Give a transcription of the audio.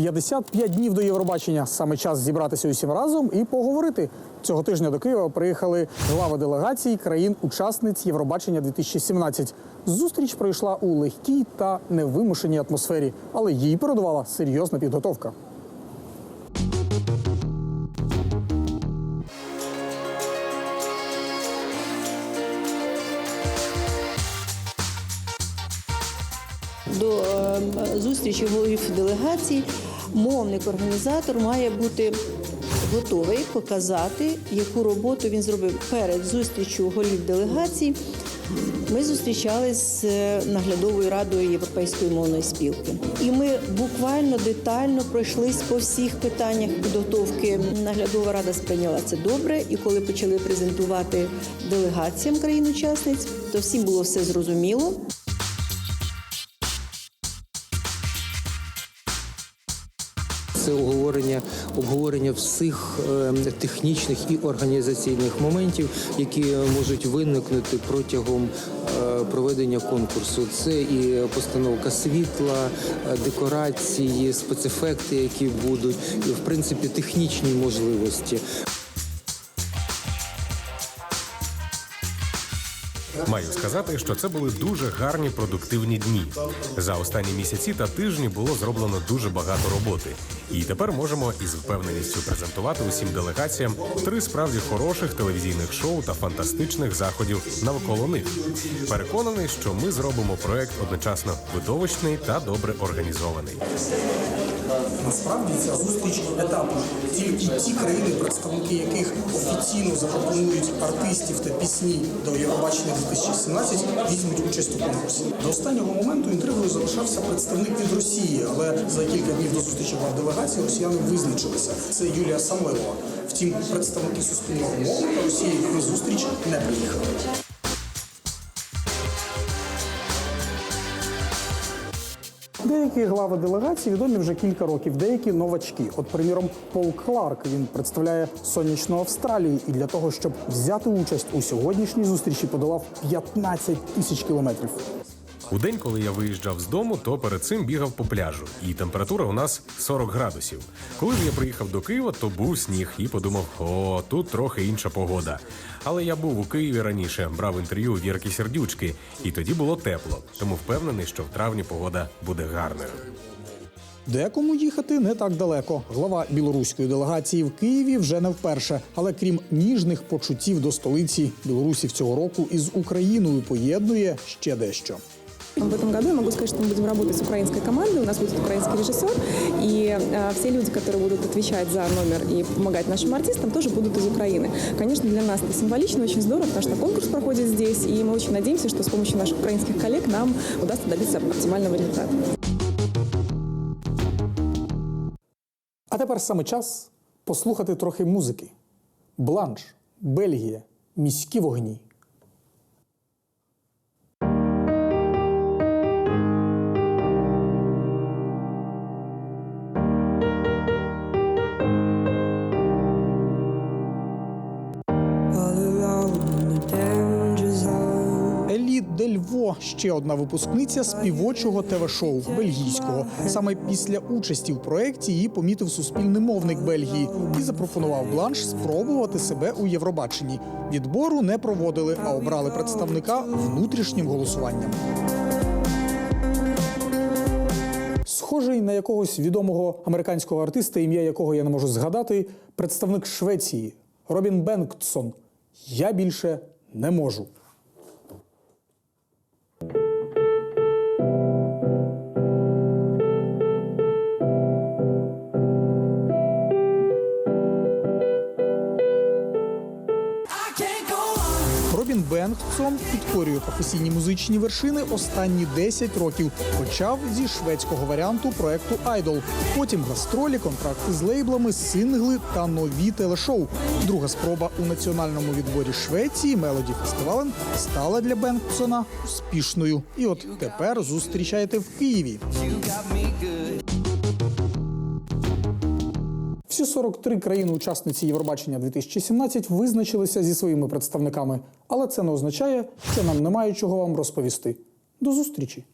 55 днів до Євробачення. Саме час зібратися усім разом і поговорити. Цього тижня до Києва приїхали глави делегацій країн-учасниць Євробачення 2017. Зустріч пройшла у легкій та невимушеній атмосфері, але їй передувала серйозна підготовка. До е, зустрічі голів делегацій мовник організатор має бути готовий показати, яку роботу він зробив перед зустрічю голів делегацій. Ми зустрічалися з е, наглядовою радою Європейської мовної спілки, і ми буквально детально пройшлись по всіх питаннях підготовки. Наглядова рада сприйняла це добре. І коли почали презентувати делегаціям країн-учасниць, то всім було все зрозуміло. Це обговорення, обговорення всіх е, технічних і організаційних моментів, які можуть виникнути протягом е, проведення конкурсу. Це і постановка світла, е, декорації, спецефекти, які будуть, і в принципі технічні можливості. Маю сказати, що це були дуже гарні продуктивні дні. За останні місяці та тижні було зроблено дуже багато роботи, і тепер можемо із впевненістю презентувати усім делегаціям три справді хороших телевізійних шоу та фантастичних заходів навколо них. Переконаний, що ми зробимо проект одночасно видовищний та добре організований. Насправді ця зустріч етапна. Тільки ті країни, представники яких офіційно запропонують артистів та пісні до Євробачення 2017, візьмуть участь у конкурсі. До останнього моменту інтригою залишався представник від Росії, але за кілька днів до зустрічі в делегації росіяни визначилися. Це Юлія Самойлова. Втім, представники суспільного мовника Росії на зустріч не приїхали. Деякі глави делегації відомі вже кілька років, деякі новачки. От, приміром, Пол Кларк він представляє сонячну Австралію, і для того, щоб взяти участь у сьогоднішній зустрічі, подолав 15 тисяч кілометрів. У день, коли я виїжджав з дому, то перед цим бігав по пляжу, і температура у нас 40 градусів. Коли я приїхав до Києва, то був сніг і подумав: о, тут трохи інша погода. Але я був у Києві раніше, брав інтерв'ю Вірки Сердючки, і тоді було тепло. Тому впевнений, що в травні погода буде гарною. Декому їхати не так далеко. Глава білоруської делегації в Києві вже не вперше. Але крім ніжних почуттів до столиці білорусів цього року із Україною поєднує ще дещо. В этом году я могу сказать, что мы будем работать с украинской командой. У нас будет украинский режиссер. И э, все люди, которые будут отвечать за номер и помогать нашим артистам, тоже будут из Украины. Конечно, для нас это символично, очень здорово, потому что конкурс проходит здесь. И мы очень надеемся, что с помощью наших украинских коллег нам удастся добиться оптимального результата. А тепер саме час послухати трохи музики. Бланш, Бельгія, міські вогні. Елі Дельво ще одна випускниця співочого ТВ-шоу бельгійського. Саме після участі в проєкті її помітив суспільний мовник Бельгії і запропонував бланш спробувати себе у Євробаченні. Відбору не проводили, а обрали представника внутрішнім голосуванням. Схожий на якогось відомого американського артиста, ім'я якого я не можу згадати, представник Швеції Робін Бенктсон. Я більше не можу. Робін Бенгтсон підкорює професійні музичні вершини останні 10 років. Почав зі шведського варіанту проекту Айдол. Потім гастролі, контракти з лейблами, сингли та нові телешоу. Друга спроба у національному відборі Швеції Мелоді Фестивален стала для Бенгтсона успішною. І от тепер зустрічаєте в Києві. Всі 43 країни-учасниці Євробачення 2017 визначилися зі своїми представниками, але це не означає, що нам немає чого вам розповісти. До зустрічі!